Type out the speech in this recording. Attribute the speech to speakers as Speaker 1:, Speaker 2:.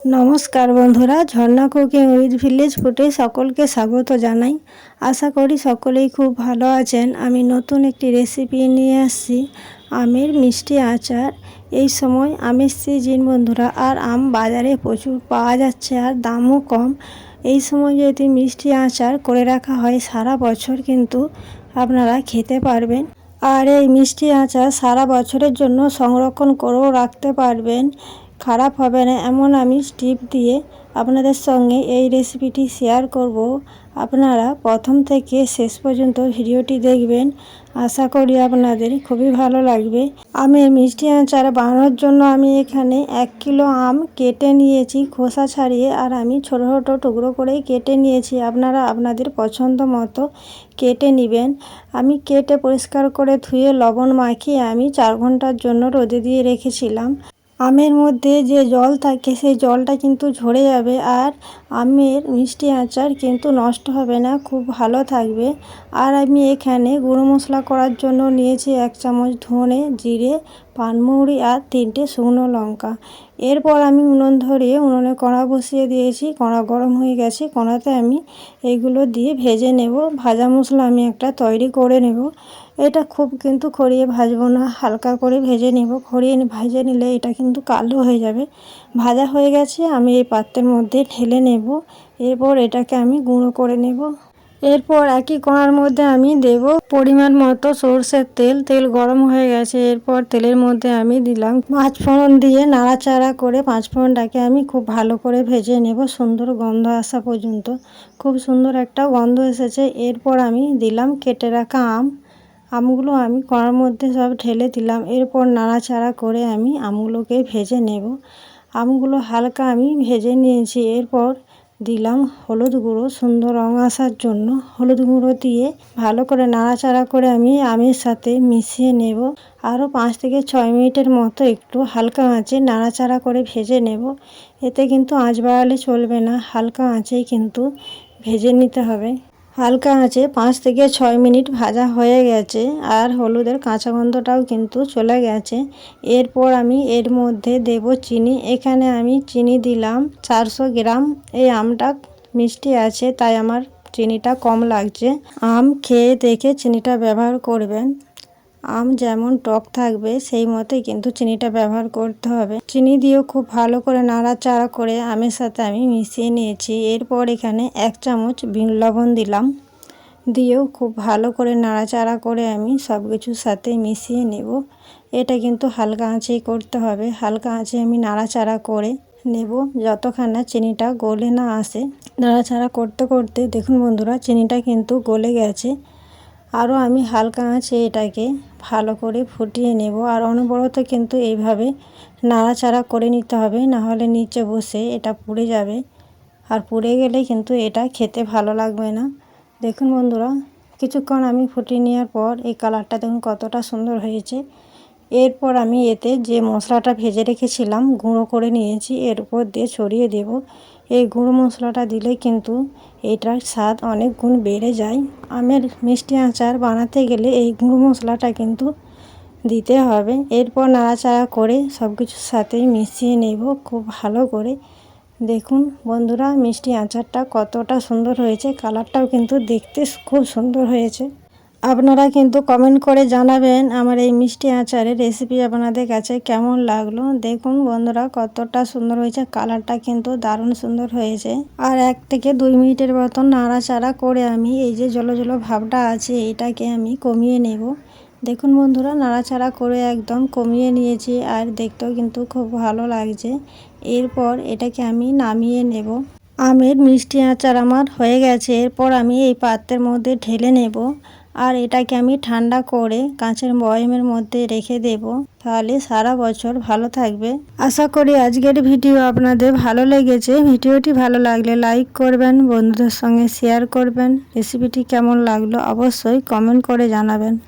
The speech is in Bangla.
Speaker 1: নমস্কার বন্ধুরা, ঝর্ণা কুকিং উইথ ভিলেজ ফুটে সকলকে স্বাগত জানাই। আশা করি সকলেই খুব ভালো আছেন। আমি নতুন একটি রেসিপি নিয়ে আসছি, আমের মিষ্টি আচার। এই সময় আমের সিজন বন্ধুরা, আর আম বাজারে প্রচুর পাওয়া যাচ্ছে আর দামও কম। এই সময় যদি মিষ্টি আচার করে রাখা হয়, সারা বছর কিন্তু আপনারা খেতে পারবেন। আর এই মিষ্টি আচার সারা বছরের জন্য সংরক্ষণ করেও রাখতে পারবেন। খারাপ হবে না, এমন আমি স্টিপ দিয়ে আপনাদের সঙ্গে এই রেসিপিটি শেয়ার করব। আপনারা প্রথম থেকে শেষ পর্যন্ত ভিডিওটি দেখবেন। আশা করি আপনাদের খুবই ভালো লাগবে। আমি মিষ্টি আচার বানানোর জন্য আমি এখানে এক কিলো আম কেটে নিয়েছি খোসা ছাড়িয়ে, আর আমি ছোটো ছোটো টুকরো করেই কেটে নিয়েছি। আপনারা আপনাদের পছন্দ মতো কেটে নেবেন। আমি কেটে পরিষ্কার করে ধুয়ে লবণ মাখিয়ে আমি চার ঘণ্টার জন্য রোদে দিয়ে রেখেছিলাম। আমের মধ্যে যে জল থাকে, সেই জলটা কিন্তু ঝরে যাবে আর আমের মিষ্টি আচার কিন্তু নষ্ট হবে না, খুব ভালো থাকবে। আর আমি এখানে গুঁড়ো মশলা করার জন্য নিয়েছি এক চামচ ধনে, জিরে পানমৌরি আর তিনটে শুকনো লঙ্কা। এরপর আমি উনুন ধরিয়ে উনুনে কড়া বসিয়ে দিয়েছি। কড়া গরম হয়ে গেছে। কড়াতে আমি এইগুলো দিয়ে ভেজে নেব। ভাজা মশলা আমি একটা তৈরি করে নেব। এটা খুব কিন্তু খড়িয়ে ভাজবো না। হালকা করে ভেজে নেব। খড়িয়ে ভেজে নিলে এটা কিন্তু কালো হয়ে যাবে। ভাজা হয়ে গেছে। আমি এই পাত্রের মধ্যে ঢেলে নেব। এরপর এটাকে আমি গুঁড়ো করে নেব। এরপর একই কড়ার মধ্যে আমি দেব পরিমাণ মতো সর্ষের তেল। তেল গরম হয়ে গেছে, এরপর তেলের মধ্যে আমি দিলাম পাঁচ ফোড়ন দিয়ে নাড়াচাড়া করে পাঁচ ফোড়নটাকে আমি খুব ভালো করে ভেজে নেব, সুন্দর গন্ধ আসা পর্যন্ত। খুব সুন্দর একটা গন্ধ এসেছে। এরপর আমি দিলাম কেটে রাখা আম। আমগুলো আমি কড়ার মধ্যে সব ঢেলে দিলাম। এরপর নাড়াচাড়া করে আমি আমগুলোকে ভেজে নেব। আমগুলো হালকা আমি ভেজে নিয়েছি। এরপর দিলাম হলুদ গুঁড়ো, সুন্দর রঙ আসার জন্য। হলুদ গুঁড়ো দিয়ে ভালো করে নাড়াচাড়া করে আমি আমের সাথে মিশিয়ে নেব। আরও পাঁচ থেকে ছয় মিনিটের মতো একটু হালকা আঁচে নাড়াচাড়া করে ভেজে নেব। এতে কিন্তু আঁচ বাড়ালে চলবে না, হালকা আঁচেই কিন্তু ভেজে নিতে হবে। হালকা আঁচে পাঁচ থেকে ছয় মিনিট ভাজা হয়ে গেছে আর হলুদের কাঁচা গন্ধটাও কিন্তু চলে গেছে। এরপর আমি এর মধ্যে দেব চিনি। এখানে আমি চিনি দিলাম চারশো গ্রাম। এই আমটা মিষ্টি আছে, তাই আমার চিনিটা কম লাগছে। আম খেয়ে দেখে চিনিটা ব্যবহার করবেন। আম যেমন টক থাকবে, সেই মতোই কিন্তু চিনিটা ব্যবহার করতে হবে। চিনি দিয়েও খুব ভালো করে নাড়াচাড়া করে আমের সাথে আমি মিশিয়ে নিয়েছি। এরপর এখানে এক চামচ বিন লবণ দিলাম। দিয়েও খুব ভালো করে নাড়াচাড়া করে আমি সব কিছুর সাথে মিশিয়ে নেব। এটা কিন্তু হালকা আঁচেই করতে হবে। হালকা আঁচে আমি নাড়াচাড়া করে নেব যতখানা চিনিটা গলে না আসে। নাড়াচাড়া করতে করতে দেখুন বন্ধুরা, চিনিটা কিন্তু গলে গেছে। আরও আমি হালকা আঁচে এটাকে ভালো করে ফুটিয়ে নেব। আর অনবরত কিন্তু এইভাবে নাড়াচাড়া করে নিতে হবে না হলে নিচে বসে এটা পুড়ে যাবে। আর পুড়ে গেলে কিন্তু এটা খেতে ভালো লাগবে না। দেখুন বন্ধুরা, কিছুক্ষণ আমি ফুটিয়ে নেওয়ার পর এই কালারটা দেখুন কতটা সুন্দর হয়েছে। এরপর আমি এতে যে মশলাটা ভেজে রেখেছিলাম, গুঁড়ো করে নিয়েছি, এর উপর দিয়ে ছড়িয়ে দেব। এই গুঁড়ো মশলাটা দিলে কিন্তু এটার স্বাদ অনেক গুণ বেড়ে যায়। আমের মিষ্টি আচার বানাতে গেলে এই গুঁড়ো মশলাটা কিন্তু দিতে হবে। এরপর নাড়াচাড়া করে সব কিছুর সাথেই মিশিয়ে নেব খুব ভালো করে। দেখুন বন্ধুরা, মিষ্টি আচারটা কতটা সুন্দর হয়েছে, কালারটাও কিন্তু দেখতে খুব সুন্দর হয়েছে। আপনারা কিন্তু কমেন্ট করে জানাবেন আমার এই মিষ্টি আচারের রেসিপি আপনাদের কাছে কেমন লাগল। দেখুন বন্ধুরা, কতটা সুন্দর হয়েছে কালারটা কিন্তু দারুণ সুন্দর হয়েছে। আর এক থেকে দুই মিনিটের মতন নাড়াচাড়া করে আমি এই যে জলো জলো ভাবটা আছে, এটাকে আমি কমিয়ে নেব। দেখুন বন্ধুরা, নাড়াচাড়া করে একদম কমিয়ে নিয়েছি আর দেখতেও কিন্তু খুব ভালো লাগছে। এরপর এটাকে আমি নামিয়ে নেব। আমের মিষ্টি আচার আমার হয়ে গেছে। এরপর আমি এই পাত্রের মধ্যে ঢেলে নেব। আর এটাকে আমি ঠান্ডা করে কাঁচের বয়মের মধ্যে রেখে দেব। তাহলে সারা বছর ভালো থাকবে। আশা করি আজকের ভিডিও আপনাদের ভালো লেগেছে। ভিডিওটি ভালো লাগলে লাইক করবেন, বন্ধুদের সঙ্গে শেয়ার করবেন। রেসিপিটি কেমন লাগল অবশ্যই কমেন্ট করে জানাবেন।